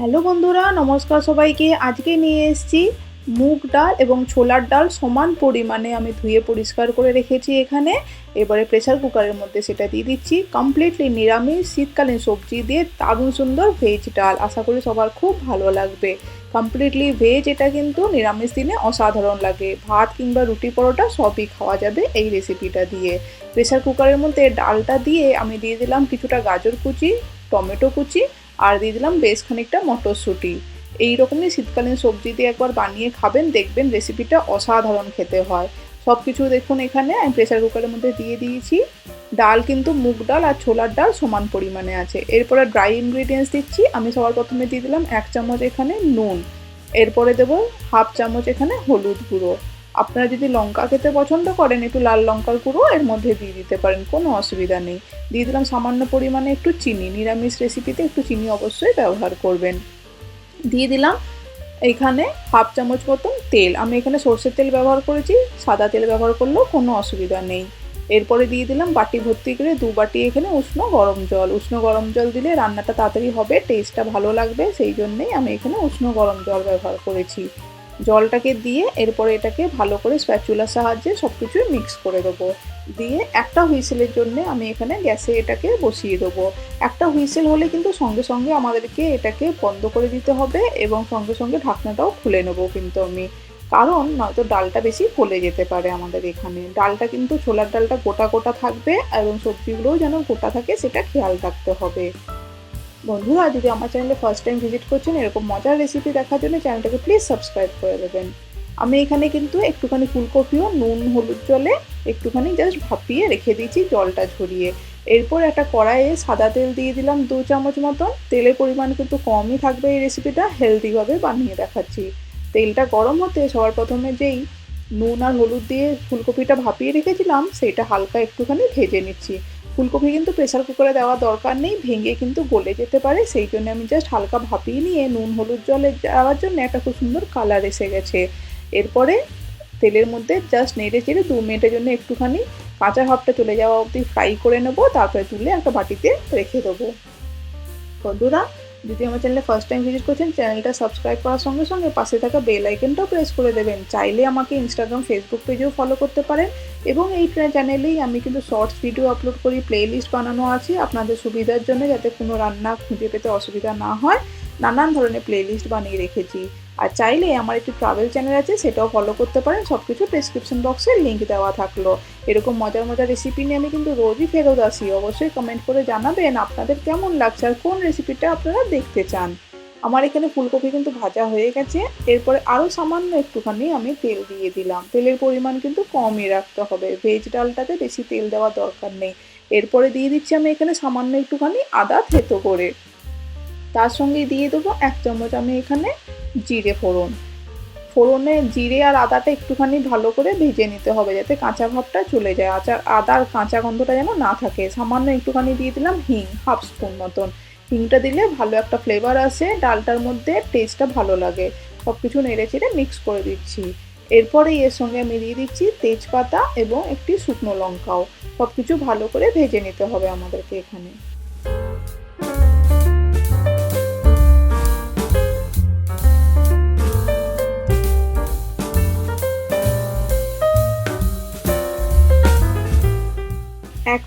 Hello বন্ধুরা, নমস্কার সবাইকে। আজকে নিয়ে এসেছি মুগ ডাল এবং ছোলার ডাল সমান পরিমাণে আমি ধুয়ে পরিষ্কার করে রেখেছি এখানে। এবারে প্রেসার কুকারের মধ্যে সেটা দিয়ে দিচ্ছি। কমপ্লিটলি নিরামিষ শীতকালীন সবজি দিয়ে দারুণ সুন্দর ভেজ ডাল। আশা করি সবার খুব ভালো লাগবে। কমপ্লিটলি ভেজ এটা কিন্তু নিরামিষ দিনে অসাধারণ লাগে। ভাত কিংবা রুটি পরোটা সবই খাওয়া যাবে এই রেসিপিটা দিয়ে। প্রেসার কুকারের মধ্যে ডালটা দিয়ে আমি দিয়ে দিলাম কিছুটা গাজর কুচি, টমেটো কুচি আর দিয়ে দিলাম বেশ খানিকটা মটরশুঁটি। এই রকমই শীতকালীন সবজি দিয়ে একবার বানিয়ে খাবেন, দেখবেন রেসিপিটা অসাধারণ খেতে হয়। সব কিছু দেখুন এখানে, আমি প্রেসার কুকারের মধ্যে দিয়ে দিয়েছি। ডাল কিন্তু মুগ ডাল আর ছোলার ডাল সমান পরিমাণে আছে। এরপরে ড্রাই ইনগ্রিডিয়েন্টস দিচ্ছি, আমি সবার প্রথমে দিয়ে দিলাম এক চামচ এখানে নুন। এরপরে দেবো হাফ চামচ এখানে হলুদ গুঁড়ো। আপনারা যদি লঙ্কা খেতে পছন্দ করেন, একটু লাল লঙ্কার গুঁড়ো এর মধ্যে দিয়ে দিতে পারেন, কোনো অসুবিধা নেই। দিয়ে দিলাম সামান্য পরিমাণে একটু চিনি, নিরামিষ রেসিপিতে একটু চিনি অবশ্যই ব্যবহার করবেন। দিয়ে দিলাম এখানে হাফ চামচ মতন তেল। আমি এখানে সর্ষের তেল ব্যবহার করেছি, সাদা তেল ব্যবহার করলেও কোনো অসুবিধা নেই। এরপরে দিয়ে দিলাম বাটি ভর্তি করে দু বাটি এখানে উষ্ণ গরম জল। উষ্ণ গরম জল দিলে রান্নাটা তাড়াতাড়ি হবে টেস্টটা ভালো লাগবে, সেই জন্যেই আমি এখানে উষ্ণ গরম জল ব্যবহার করেছি। জলটাকে দিয়ে এরপরে এটাকে ভালো করে স্প্যাচুলার সাহায্যে সব কিছুই মিক্স করে দেবো। দিয়ে একটা হুইসেলের জন্য আমি এখানে গ্যাসে এটাকে বসিয়ে দেবো। একটা হুইসেল হলে কিন্তু সঙ্গে সঙ্গে আমাদেরকে এটাকে বন্ধ করে দিতে হবে এবং সঙ্গে সঙ্গে ঢাকনাটাও খুলে নেব কিন্তু আমি। কারণ নয়তো ডালটা বেশি ফলে যেতে পারে আমাদের এখানে। ডালটা কিন্তু ছোলার ডালটা গোটা গোটা থাকবে এবং সবজিগুলোও যেন গোটা থাকে সেটা খেয়াল রাখতে হবে। বন্ধুরা যদি আমার চ্যানেলে ফার্স্ট টাইম ভিজিট করছেন, এরকম মজার রেসিপি দেখার জন্য চ্যানেলটাকে প্লিজ সাবস্ক্রাইব করে দেবেন। আমি এখানে কিন্তু একটুখানি ফুলকপিও, নুন, হলুদ জলে একটুখানি জাস্ট ভাপিয়ে রেখে দিয়েছি জলটা ঝরিয়ে। এরপর একটা কড়াইয়ে সাদা তেল দিয়ে দিলাম দু চামচ মতন। তেলের পরিমাণ কিন্তু কমই থাকবে এই রেসিপিটা হেলদিভাবে বানিয়ে দেখাচ্ছি। তেলটা গরম হতে সবার প্রথমে যেই নুন আর হলুদ দিয়ে ফুলকপিটা ভাপিয়ে রেখেছিলাম, সেটা হালকা একটুখানি ভেজে নিচ্ছি। ফুলকপি কিন্তু প্রেসার কুকারে দেওয়া দরকার নেই, ভেঙে কিন্তু গলে যেতে পারে। সেই জন্য আমি জাস্ট হালকা ভাপিয়ে নিয়ে নুন, হলুদ জলে দেওয়ার জন্য একটা খুব সুন্দর কালার এসে গেছে। এরপরে তেলের মধ্যে জাস্ট নেড়ে চেড়ে দু মিনিটের জন্য একটুখানি কাঁচা ভাবটা চলে যাওয়া অবধি ফ্রাই করে নেব, তারপরে তুলে একটা বাটিতে রেখে দেবো। বন্ধুরা যদি আমার চ্যানেলে ফার্স্ট টাইম ভিজিট করছেন চ্যানেলটা সাবস্ক্রাইব করার সঙ্গে সঙ্গে পাশে থাকা বেল আইকনটাও প্রেস করে দেবেন। চাইলে আমাকে ইনস্টাগ্রাম ফেসবুক পেজেও ফলো করতে পারেন এবং এই চ্যানেলেই আমি কিন্তু শর্টস ভিডিও আপলোড করি প্লে লিস্ট বানানো আছে আপনাদের সুবিধার জন্য যাতে কোনো রান্না খুঁজে পেতে অসুবিধা না হয়। নানান ধরনের প্লে লিস্ট বানিয়ে রেখেছি। আর চাইলে আমার একটি ট্রাভেল চ্যানেল আছে, সেটাও ফলো করতে পারেন। সব কিছু ডিসক্রিপশন বক্সে লিঙ্ক দেওয়া থাকল। এরকম মজার মজার রেসিপি নিয়ে আমি কিন্তু রোজই ফেরত আসি। অবশ্যই কমেন্ট করে জানাবেন আপনাদের কেমন লাগছে আর কোন রেসিপিটা আপনারা দেখতে চান। আমার এখানে ফুলকপি কিন্তু ভাজা হয়ে গেছে। এরপরে আরও সামান্য একটুখানি আমি তেল দিয়ে দিলাম। তেলের পরিমাণ কিন্তু কমই রাখতে হবে। ভেজ ডালটাতে বেশি তেল দেওয়া দরকার নেই। এরপরে দিয়ে দিচ্ছি আমি এখানে সামান্য একটুখানি আদা থেতো করে। তার সঙ্গে দিয়ে দেবো এক চামচ আমি এখানে জিরে ফোড়ন। ফোড়নে জিরে আর আদাটা একটুখানি ভালো করে ভেজে নিতে হবে যাতে কাঁচা ভাবটা চলে যায়। আচার আদার কাঁচা গন্ধটা যেন না থাকে। সামান্য একটুখানি দিয়ে দিলাম হিং, হাফ স্পুন মতন। হিংটা দিলে ভালো একটা ফ্লেভার আসে। ডালটার মধ্যে টেস্টটা ভালো লাগে। সব কিছু নেড়ে চেড়ে মিক্স করে দিচ্ছি। এরপরে এর সঙ্গে আমি দিয়ে দিচ্ছি তেজপাতা এবং একটি শুকনো লঙ্কাও। সব কিছু ভালো করে ভেজে নিতে হবে আমাদেরকে এখানে।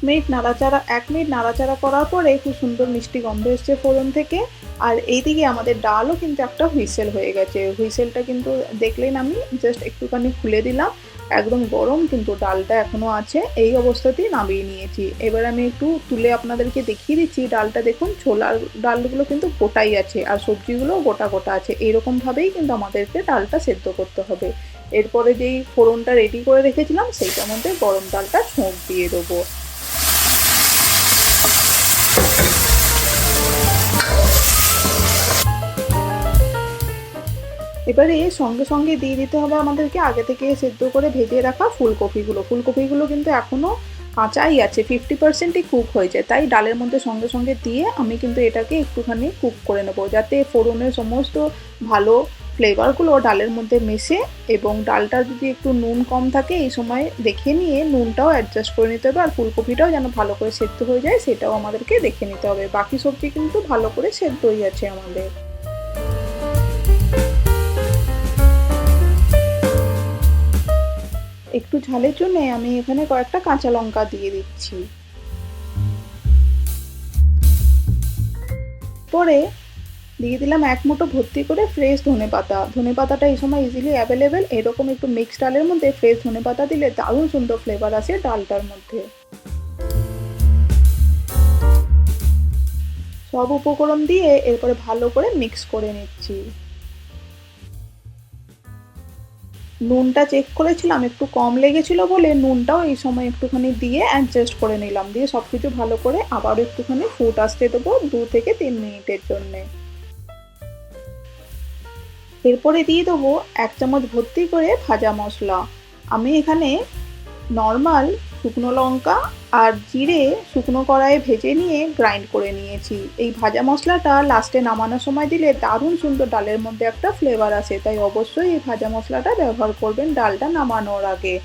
মিনিট নাড়াচাড়া, এক মিনিট নাড়াচাড়া করার পরে খুব সুন্দর মিষ্টি গন্ধ এসছে ফোড়ন থেকে। আর এইদিকে আমাদের ডালও কিন্তু একটা হুইসেল হয়ে গেছে। হুইসেলটা কিন্তু দেখলেন আমি জাস্ট একটুখানি খুলে দিলাম। একদম গরম কিন্তু ডালটা এখনও আছে। এই অবস্থাতেই নামিয়ে নিয়েছি। এবার আমি একটু তুলে আপনাদেরকে দেখিয়ে দিচ্ছি। ডালটা দেখুন, ছোলার ডালগুলো কিন্তু গোটাই আছে আর সবজিগুলো গোটা গোটা আছে। এইরকমভাবেই কিন্তু আমাদেরকে ডালটা সেদ্ধ করতে হবে। এরপরে যেই ফোড়নটা রেডি করে রেখেছিলাম, সেইটার মধ্যে গরম ডালটা ছোঁক দিয়ে দেবো। এবারে সঙ্গে সঙ্গে দিয়ে দিতে হবে আমাদেরকে। আগে থেকে সেদ্ধ করে ভেজে রাখা ফুলকপিগুলো। ফুলকপিগুলো কিন্তু এখনও কাঁচাই আছে ফিফটি পার্সেন্টই কুক হয়েছে তাই ডালের মধ্যে সঙ্গে সঙ্গে দিয়ে আমি কিন্তু এটাকে একটুখানি কুক করে নেব। যাতে ফোড়নের সমস্ত ভালো ফ্লেভারগুলো ডালের মধ্যে মেশে এবং ডালটা যদি একটু নুন কম থাকে, এই সময় দেখে নিয়ে নুনটাও অ্যাডজাস্ট করে নিতে হবে। আর ফুলকপিটাও যেন ভালো করে সেদ্ধ হয়ে যায়, সেটাও আমাদেরকে দেখে নিতে হবে। বাকি সবজি কিন্তু ভালো করে সেদ্ধ হয়ে যাচ্ছে আমাদের। একটু ঝালের জন্য আমি এখানে কয়েকটা কাঁচা লঙ্কা দিয়ে দিচ্ছি। পরে দিয়ে দিলাম এক মুঠো ভর্তি করে ফ্রেশ ধনে পাতা। ধনে পাতাটা এই সময় ইজিলি অ্যাভেলেবেল এরকম একটু মিক্স ডালের মধ্যে ফ্রেশ ধনে পাতা দিলে দারুণ সুন্দর ফ্লেভার আসে ডালটার মধ্যে। সব উপকরণ দিয়ে এরপরে ভালো করে মিক্স করে নিচ্ছি। নুনটা চেক করেছিলাম, একটু কম লেগেছিল বলে নুনটাও এই সময় একটুখানি দিয়ে অ্যাডজাস্ট করে নিলাম। দিয়ে সব কিছু ভালো করে আবার একটুখানি ফুট আসতে দেবো দু থেকে তিন মিনিটের জন্যে। এরপরে দিয়ে দেবো এক চামচ ভর্তি করে ভাজা মশলা। আমি এখানে নর্মাল শুকনো লঙ্কা আর জিরে শুকনো কড়াইয়ে ভেজে নিয়ে গ্রাইন্ড করে নিয়েছি। এই ভাজা মশলাটা লাস্টে নামানোর সময় দিলে দারুণ সুন্দর ডালের মধ্যে একটা ফ্লেভার আসে, তাই অবশ্যই এই ভাজা মশলাটা ব্যবহার করবেন ডালটা নামানোর আগে।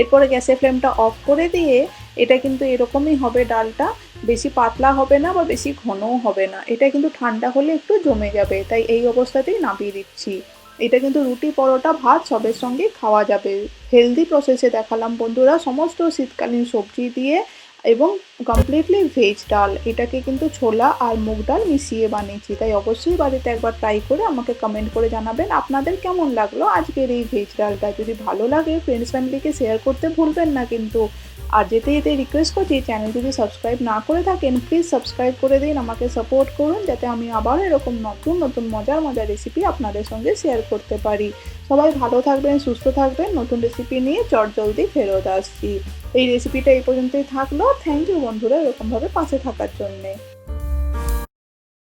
এরপরে গ্যাসের ফ্লেমটা অফ করে দিয়ে এটা কিন্তু এরকমই হবে ডালটা, বেশি পাতলা হবে না বা বেশি ঘনও হবে না। এটা কিন্তু ঠান্ডা হলে একটু জমে যাবে, তাই এই অবস্থাতেই নামিয়ে দিচ্ছি। এটা কিন্তু রুটি পরোটা, ভাত সবের সঙ্গে খাওয়া যাবে। হেলদি প্রসেসে দেখালাম বন্ধুরা, সমস্ত শীতকালীন সবজি দিয়ে এবং কমপ্লিটলি ভেজ ডাল। এটাকে কিন্তু ছোলা আর মুগ ডাল মিশিয়ে বানিয়েছি। তাই অবশ্যই বাড়িতে একবার ট্রাই করে আমাকে কমেন্ট করে জানাবেন আপনাদের কেমন লাগল আজকের এই ভেজ ডালটা। যদি ভালো লাগে ফ্রেন্ডস ফ্যামিলিকে শেয়ার করতে ভুলবেন না কিন্তু। আর যেতে যেতে রিকোয়েস্ট করছি চ্যানেল যদি সাবস্ক্রাইব না করে থাকেন প্লিজ সাবস্ক্রাইব করে দিন, আমাকে সাপোর্ট করুন, যাতে আমি আবার এরকম নতুন নতুন মজার মজার রেসিপি আপনাদের সঙ্গে শেয়ার করতে পারি। সবাই ভালো থাকবেন, সুস্থ থাকবেন, নতুন রেসিপি নিয়ে চট জলদি ফেরত আসছি। এই রেসিপিটা এই পর্যন্তই থাকল। থ্যাংক ইউ বন্ধুরা, এরকমভাবে পাশে থাকার জন্যে।